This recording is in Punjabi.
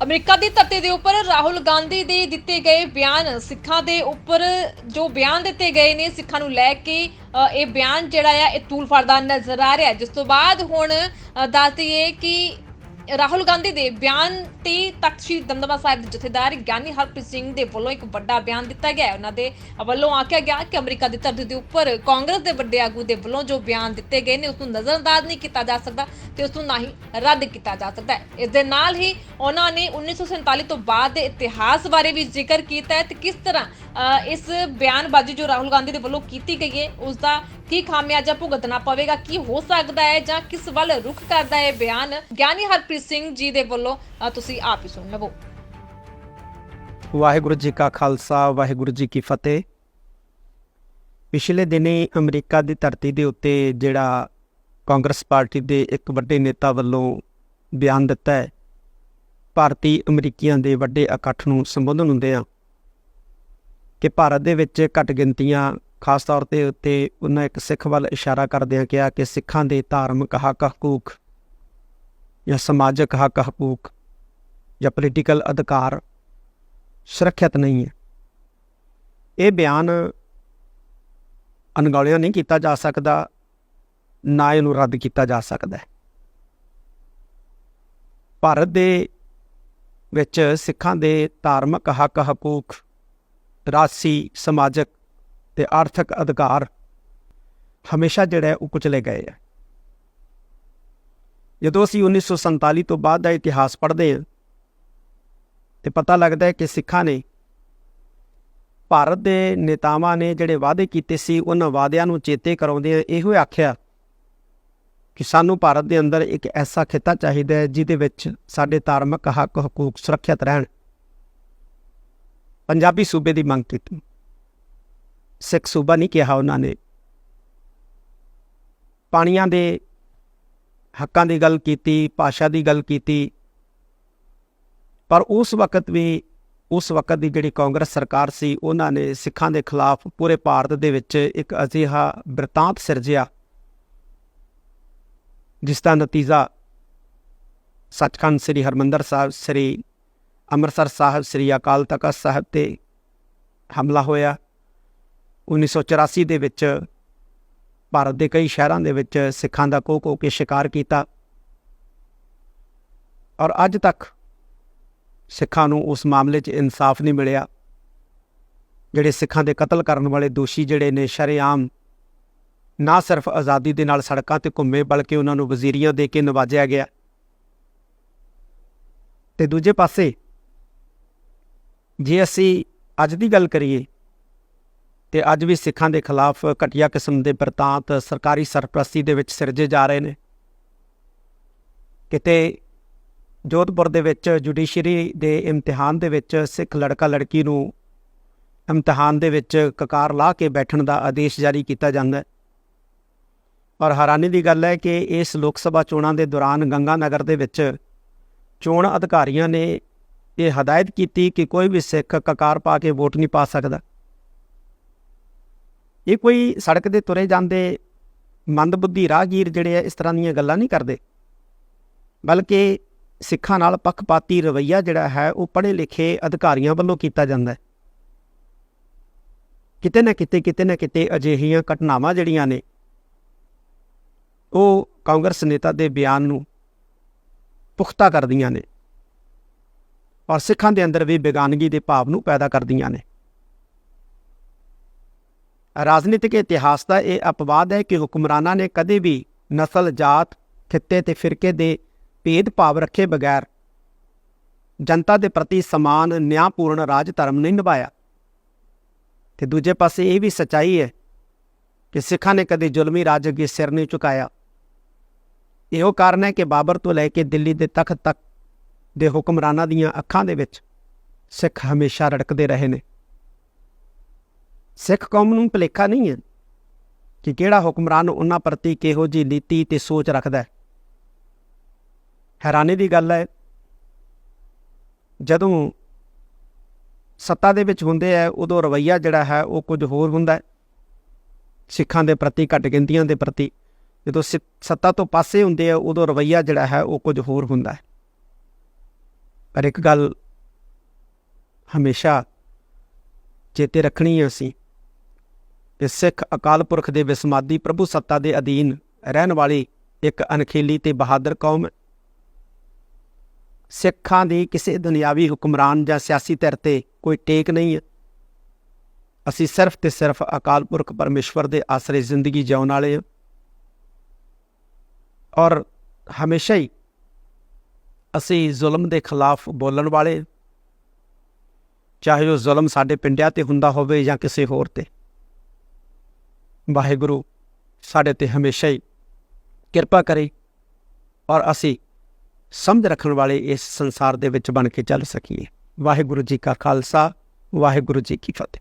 ਅਮਰੀਕਾ ਦੀ ਧਰਤੀ ਦੇ ਉੱਪਰ ਰਾਹੁਲ ਗਾਂਧੀ ਦੇ ਦਿੱਤੇ ਗਏ ਬਿਆਨ ਸਿੱਖਾਂ ਦੇ ਉੱਪਰ ਜੋ ਬਿਆਨ ਦਿੱਤੇ ਗਏ ਨੇ ਸਿੱਖਾਂ ਨੂੰ ਲੈ ਕੇ ਇਹ ਬਿਆਨ ਜਿਹੜਾ ਆ ਇਹ ਤੂਲ ਫੜਦਾ ਨਜ਼ਰ ਆ ਰਿਹਾ। ਜਿਸ ਤੋਂ ਬਾਅਦ ਹੁਣ ਅ, ਦੱਸ ਦਈਏ ਕਿ ਰਾਹੁਲ ਗਾਂਧੀ ਦੇ ਬਿਆਨ ਤੇ ਤਖਤ ਸ੍ਰੀ ਦਮਦਮਾ ਸਾਹਿਬ ਦੇ ਜਥੇਦਾਰ ਗਿਆਨੀ ਹਰਪ੍ਰੀਤ ਸਿੰਘ ਦੇ ਵੱਲੋਂ ਇੱਕ ਵੱਡਾ ਬਿਆਨ ਦਿੱਤਾ ਗਿਆ ਹੈ। ਉਹਨਾਂ ਦੇ ਵੱਲੋਂ ਆਖਿਆ ਗਿਆ ਕਿ ਅਮਰੀਕਾ ਦੀ ਧਰਤੀ ਦੇ ਉੱਪਰ ਕਾਂਗਰਸ ਦੇ ਵੱਡੇ ਆਗੂ ਦੇ ਵੱਲੋਂ ਜੋ ਬਿਆਨ ਦਿੱਤੇ ਗਏ ਨੇ ਉਸ ਨੂੰ ਨਜ਼ਰਅੰਦਾਜ਼ ਨਹੀਂ ਕੀਤਾ ਜਾ ਸਕਦਾ ਤੇ ਉਸ ਨੂੰ ਨਾ ਹੀ ਰੱਦ ਕੀਤਾ ਜਾ ਸਕਦਾ ਹੈ। ਇਸ ਦੇ ਨਾਲ ਹੀ ਉਹਨਾਂ ਨੇ 1947 ਤੋਂ ਬਾਅਦ ਦੇ ਇਤਿਹਾਸ ਬਾਰੇ ਵੀ ਜ਼ਿਕਰ ਕੀਤਾ ਹੈ ਤੇ ਕਿਸ ਤਰ੍ਹਾਂ ਅ, ਇਸ ਬਿਆਨਬਾਜ਼ੀ ਜੋ ਰਾਹੁਲ ਗਾਂਧੀ ਦੇ ਵੱਲੋਂ ਕੀਤੀ ਗਈ ਹੈ ਉਸ ਦਾ ਕੀ ਖਾਮਿਆਜਾ ਭੁਗਤਣਾ ਪਵੇਗਾ ਕੀ ਹੋ ਸਕਦਾ ਹੈ ਜਾਂ ਕਿਸ ਵੱਲ ਰੁਖ ਕਰਦਾ ਹੈ ਬਿਆਨ? ਗਿਆਨੀ ਹਰਪ੍ਰੀਤ ਸਿੰਘ ਜੀ ਦੇ ਵੱਲੋਂ ਅ, ਤੁਸੀਂ ਆਪ ਹੀ ਸੁਣ ਲਵੋ। ਵਾਹਿਗੁਰੂ ਜੀ ਕਾ ਖਾਲਸਾ ਵਾਹਿਗੁਰੂ ਜੀ ਕੀ ਫਤਿਹ। ਪਿਛਲੇ ਦਿਨੀ ਅਮਰੀਕਾ ਦੀ ਧਰਤੀ ਦੇ ਉੱਤੇ ਜਿਹੜਾ ਕਾਂਗਰਸ ਪਾਰਟੀ ਦੇ ਇੱਕ ਵੱਡੇ ਨੇਤਾ ਵੱਲੋਂ ਬਿਆਨ ਦਿੱਤਾ ਹੈ ਭਾਰਤੀ ਅਮਰੀਕੀਆਂ ਦੇ ਵੱਡੇ ਇਕੱਠ ਨੂੰ ਸੰਬੋਧਨ ਹੁੰਦੇ ਆ ਕਿ ਭਾਰਤ ਦੇ ਵਿੱਚ ਘੱਟ ਗਿਣਤੀਆਂ ਖਾਸ ਤੌਰ ਤੇ ਉੱਤੇ ਉਹਨਾਂ ਇੱਕ ਸਿੱਖ ਵੱਲ ਇਸ਼ਾਰਾ ਕਰਦਿਆਂ ਕਿਹਾ ਕਿ ਸਿੱਖਾਂ ਦੇ ਧਾਰਮਿਕ ਹੱਕ ਹਕੂਕ ਜਾਂ ਸਮਾਜਿਕ ਹੱਕ ਹਕੂਕ ਜਾਂ ਪੋਲੀਟੀਕਲ ਅਧਿਕਾਰ ਸੁਰੱਖਿਅਤ ਨਹੀਂ ਹੈ। ਇਹ ਬਿਆਨ ਅਣਗੌਲਿਆ ਨਹੀਂ ਕੀਤਾ ਜਾ ਸਕਦਾ, ਨਾ ਇਹਨੂੰ ਰੱਦ ਕੀਤਾ ਜਾ ਸਕਦਾ ਭਾਰਤ ਦੇ ਵਿੱਚ ਸਿੱਖਾਂ ਦੇ ਧਾਰਮਿਕ ਹੱਕ ਹਕੂਕ ਰਾਸੀ ਸਮਾਜਿਕ ਤੇ ਆਰਥਿਕ ਅਧਿਕਾਰ ਹਮੇਸ਼ਾ ਜਿਹੜਾ ਉਹ ਕੁਚਲੇ ਗਏ ਆ। ਜਦੋਂ ਅਸੀਂ 1947 ਤੋਂ ਬਾਅਦ ਦਾ ਇਤਿਹਾਸ ਪੜ੍ਹਦੇ ਹਾਂ ਤੇ ਪਤਾ ਲੱਗਦਾ ਹੈ ਕਿ ਸਿੱਖਾਂ ਨੇ ਭਾਰਤ ਦੇ ਨੇਤਾਵਾਂ ਨੇ ਜਿਹੜੇ ਵਾਅਦੇ ਕੀਤੇ ਸੀ, ਉਹਨਾਂ ਵਾਅਦਿਆਂ ਨੂੰ ਚੇਤੇ ਕਰਾਉਂਦੇ ਇਹੋ ਆਖਿਆ ਕਿ ਸਾਨੂੰ ਭਾਰਤ ਦੇ ਅੰਦਰ ਇੱਕ ਐਸਾ ਖਿੱਤਾ ਚਾਹੀਦਾ ਹੈ ਜਿਹਦੇ ਵਿੱਚ ਸਾਡੇ ਧਾਰਮਿਕ ਹੱਕ, ਹਕੂਕ ਸੁਰੱਖਿਅਤ ਰਹਿਣ। ਪੰਜਾਬੀ ਸੂਬੇ ਦੀ ਮੰਗ ਕੀਤੀ। ਸਿੱਖ ਸੂਬਾ ਨਹੀਂ ਕਿਹਾ ਉਹਨਾਂ ਨੇ। ਪਾਣੀਆਂ ਦੇ ਹੱਕਾਂ ਦੀ ਗੱਲ ਕੀਤੀ, ਭਾਸ਼ਾ ਦੀ ਗੱਲ ਕੀਤੀ। ਪਰ ਉਸ ਵਕਤ ਵੀ, ਉਸ ਵਕਤ ਦੀ ਜਿਹੜੀ ਕਾਂਗਰਸ ਸਰਕਾਰ ਸੀ, ਉਹਨਾਂ ਨੇ ਸਿੱਖਾਂ ਦੇ ਖਿਲਾਫ ਪੂਰੇ ਭਾਰਤ ਦੇ ਵਿੱਚ ਇੱਕ ਅਜਿਹਾ ਬਰਤਾਂਤ ਸਿਰਜਿਆ, ਜਿਸ ਦਾ ਨਤੀਜਾ ਸੱਚਖੰਡ ਸ੍ਰੀ ਹਰਮੰਦਰ ਸਾਹਿਬ, ਸ੍ਰੀ ਅੰਮ੍ਰਿਤਸਰ ਸਾਹਿਬ, ਸ੍ਰੀ ਅਕਾਲ ਤਖਤ ਸਾਹਿਬ ਤੇ ਹਮਲਾ ਹੋਇਆ। 1984 ਦੇ ਵਿੱਚ ਭਾਰਤ ਦੇ ਕਈ ਸ਼ਹਿਰਾਂ ਦੇ ਵਿੱਚ ਸਿੱਖਾਂ ਦਾ ਕੋਹ ਕੋਹ ਕੇ ਸ਼ਿਕਾਰ ਕੀਤਾ। ਔਰ ਅੱਜ ਤੱਕ ਸਿੱਖਾਂ ਨੂੰ ਉਸ ਮਾਮਲੇ 'ਚ ਇਨਸਾਫ ਨਹੀਂ ਮਿਲਿਆ, ਜਿਹੜੇ ਸਿੱਖਾਂ ਦੇ ਕਤਲ ਕਰਨ ਵਾਲੇ ਦੋਸ਼ੀ ਜਿਹੜੇ ਨੇ ਸ਼ਰੇਆਮ ਨਾ ਸਿਰਫ ਆਜ਼ਾਦੀ ਦੇ ਨਾਲ ਸੜਕਾਂ ਤੇ ਘੁੰਮੇ ਬਲਕਿ ਉਹਨਾਂ ਨੂੰ ਵਜ਼ੀਰੀਆਂ ਦੇ ਕੇ ਨਵਾਜਿਆ ਗਿਆ। ਤੇ ਦੂਜੇ ਪਾਸੇ ਜੇ ਅਸੀਂ ਅੱਜ ਦੀ ਗੱਲ ਕਰੀਏ ਤੇ ਅੱਜ ਵੀ ਸਿੱਖਾਂ ਦੇ ਖਿਲਾਫ ਘਟੀਆ ਕਿਸਮ ਦੇ ਬਰਤਾਂਤ ਸਰਕਾਰੀ ਸਰਪ੍ਰਸਤੀ ਦੇ ਵਿੱਚ ਸਿਰਜੇ ਜਾ ਰਹੇ ਨੇ। ਕਿਤੇ ਜੋਧਪੁਰ ਦੇ ਵਿੱਚ ਜੁਡੀਸ਼ਰੀ ਦੇ ਇਮਤਿਹਾਨ ਦੇ ਵਿੱਚ ਸਿੱਖ ਲੜਕਾ ਲੜਕੀ ਨੂੰ ਇਮਤਿਹਾਨ ਦੇ ਵਿੱਚ ਕਕਾਰ ਲਾ ਕੇ ਬੈਠਣ ਦਾ ਆਦੇਸ਼ ਜਾਰੀ ਕੀਤਾ ਜਾਂਦਾ ਹੈ। ਔਰ ਹੈਰਾਨੀ ਦੀ ਗੱਲ ਹੈ ਕਿ ਇਸ ਲੋਕ ਸਭਾ ਚੋਣਾਂ ਦੇ ਦੌਰਾਨ ਗੰਗਾ ਨਗਰ ਦੇ ਵਿੱਚ ਚੋਣ ਅਧਿਕਾਰੀਆਂ ਨੇ ਇਹ ਹਦਾਇਤ ਕੀਤੀ ਕਿ ਕੋਈ ਵੀ ਸਿੱਖ ਕਕਾਰ ਪਾ ਕੇ ਵੋਟ ਨਹੀਂ ਪਾ ਸਕਦਾ। ਇਹ ਕੋਈ ਸੜਕ ਦੇ ਤੁਰੇ ਜਾਂਦੇ ਮੰਦਬੁੱਧੀ ਰਾਹਗੀਰ ਜਿਹੜੇ ਆ, ਇਸ ਤਰ੍ਹਾਂ ਦੀਆਂ ਗੱਲਾਂ ਨਹੀਂ ਕਰਦੇ। ਬਲਕਿ ਸਿੱਖਾਂ ਨਾਲ ਪੱਖਪਾਤੀ ਰਵਈਆ ਜਿਹੜਾ ਹੈ, ਉਹ ਪੜ੍ਹੇ ਲਿਖੇ ਅਧਿਕਾਰੀਆਂ ਵੱਲੋਂ ਕੀਤਾ ਜਾਂਦਾ ਹੈ। ਕਿਤੇ ਨਾ ਕਿਤੇ ਕਿਤੇ ਨਾ ਕਿਤੇ ਅਜਿਹੀਆਂ ਘਟਨਾਵਾਂ ਜਿਹੜੀਆਂ ਨੇ, ਉਹ ਕਾਂਗਰਸ ਨੇਤਾ ਦੇ ਬਿਆਨ ਨੂੰ ਪੁਖਤਾ ਕਰਦੀਆਂ ਨੇ ਔਰ ਸਿੱਖਾਂ ਦੇ ਅੰਦਰ ਵੀ ਬੇਗਾਨਗੀ ਦੇ ਭਾਵ ਨੂੰ ਪੈਦਾ ਕਰਦੀਆਂ ਨੇ। ਰਾਜਨੀਤਿਕ ਇਤਿਹਾਸ ਦਾ ਇਹ ਅਪਵਾਦ ਹੈ ਕਿ ਹੁਕਮਰਾਨਾਂ ਨੇ ਕਦੇ ਵੀ ਨਸਲ, ਜਾਤ, ਖਿੱਤੇ ਤੇ ਫਿਰਕੇ ਦੇ ਭੇਦਭਾਵ ਰੱਖੇ ਬਗੈਰ ਜਨਤਾ ਦੇ ਪ੍ਰਤੀ ਸਮਾਨ ਨਿਆਂਪੂਰਨ ਰਾਜ, ਧਰਮ ਨਹੀਂ ਨਿਭਾਇਆ। ਤੇ ਦੂਜੇ ਪਾਸੇ ਇਹ ਵੀ ਸਚਾਈ ਹੈ ਕਿ ਸਿੱਖਾਂ ਨੇ ਕਦੇ ਜ਼ੁਲਮੀ ਰਾਜ ਅੱਗੇ ਸਿਰ ਨਹੀਂ ਝੁਕਾਇਆ। ਇਹੋ ਕਾਰਨ ਹੈ ਕਿ ਬਾਬਰ ਤੋਂ ਲੈ ਕੇ ਦਿੱਲੀ ਦੇ ਤਖਤ ਤੱਕ ਦੇ ਹੁਕਮਰਾਨਾਂ ਦੀਆਂ ਅੱਖਾਂ ਦੇ ਵਿੱਚ ਸਿੱਖ ਹਮੇਸ਼ਾ ਰੜਕਦੇ ਰਹੇ ਨੇ। ਸਿੱਖ ਕੌਮ ਨੂੰ ਭੁਲੇਖਾ ਨਹੀਂ ਹੈ ਕਿ ਕਿਹੜਾ ਹੁਕਮਰਾਨ ਉਹਨਾਂ ਪ੍ਰਤੀ ਕਿਹੋ ਜੀ ਨੀਤੀ ਤੇ ਸੋਚ ਰੱਖਦਾ ਹੈ। ਹੈਰਾਨੀ ਦੀ ਗੱਲ ਹੈ, ਜਦੋਂ ਸੱਤਾ ਦੇ ਵਿੱਚ ਹੁੰਦੇ ਆ, ਉਦੋਂ ਰਵਈਆ ਜਿਹੜਾ ਹੈ, ਉਹ ਕੁਝ ਹੋਰ ਹੁੰਦਾ ਹੈ। ਸਿੱਖਾਂ ਦੇ ਪ੍ਰਤੀ ਘੱਟ ਗਿਣਤੀਆਂ ਦੇ ਪ੍ਰਤੀ ਜਦੋਂ ਸਿ- ਸੱਤਾ ਤੋਂ ਪਾਸੇ ਹੁੰਦੇ ਆ, ਉਦੋਂ ਰਵਈਆ ਜਿਹੜਾ ਹੈ, ਉਹ ਕੁਝ ਹੋਰ ਹੁੰਦਾ ਹੈ। ਪਰ ਇੱਕ ਗੱਲ ਹਮੇਸ਼ਾ ਚੇਤੇ ਰੱਖਣੀ ਹੈ ਅਸੀਂ ਕਿ ਸਿੱਖ ਅਕਾਲ ਪੁਰਖ ਦੇ ਵਿਸਮਾਦੀ ਪ੍ਰਭੂ ਸੱਤਾ ਦੇ ਅਧੀਨ ਰਹਿਣ ਵਾਲੀ ਇੱਕ ਅਣਖੀਲੀ ਤੇ ਬਹਾਦਰ ਕੌਮ ਹੈ ਸਿੱਖਾਂ ਦੀ ਕਿਸੇ ਦੁਨਿਆਵੀ ਹੁਕਮਰਾਨ ਜਾਂ ਸਿਆਸੀ ਧਿਰ ਤੇ ਕੋਈ ਟੇਕ ਨਹੀਂ ਹੈ। ਅਸੀਂ ਸਿਰਫ ਤੇ ਸਿਰਫ ਅਕਾਲ ਪੁਰਖ ਪਰਮੇਸ਼ਵਰ ਦੇ ਆਸਰੇ ਜ਼ਿੰਦਗੀ ਜਿਉਣ ਵਾਲੇ ਹਾਂ। ਔਰ ਹਮੇਸ਼ਾ ਹੀ ਅਸੀਂ ਜ਼ੁਲਮ ਦੇ ਖਿਲਾਫ ਬੋਲਣ ਵਾਲੇ ਚਾਹੇ ਉਹ ਜ਼ੁਲਮ ਸਾਡੇ ਪਿੰਡਿਆਂ ਤੇ ਹੁੰਦਾ ਹੋਵੇ ਜਾਂ ਕਿਸੇ ਹੋਰ ਤੇ। ਵਾਹਿਗੁਰੂ, ਸਾਡੇ ਤੇ ਹਮੇਸ਼ਾ ਹੀ ਕਿਰਪਾ ਕਰੇ ਔਰ ਅਸੀਂ ਸਮਝ ਰੱਖਣ ਵਾਲੇ ਇਸ ਸੰਸਾਰ ਦੇ ਵਿੱਚ ਬਣ ਕੇ ਚੱਲ ਸਕੀਏ। ਵਾਹਿਗੁਰੂ ਜੀ ਕਾ ਖਾਲਸਾ, ਵਾਹਿਗੁਰੂ ਜੀ ਕੀ ਫਤਿਹ।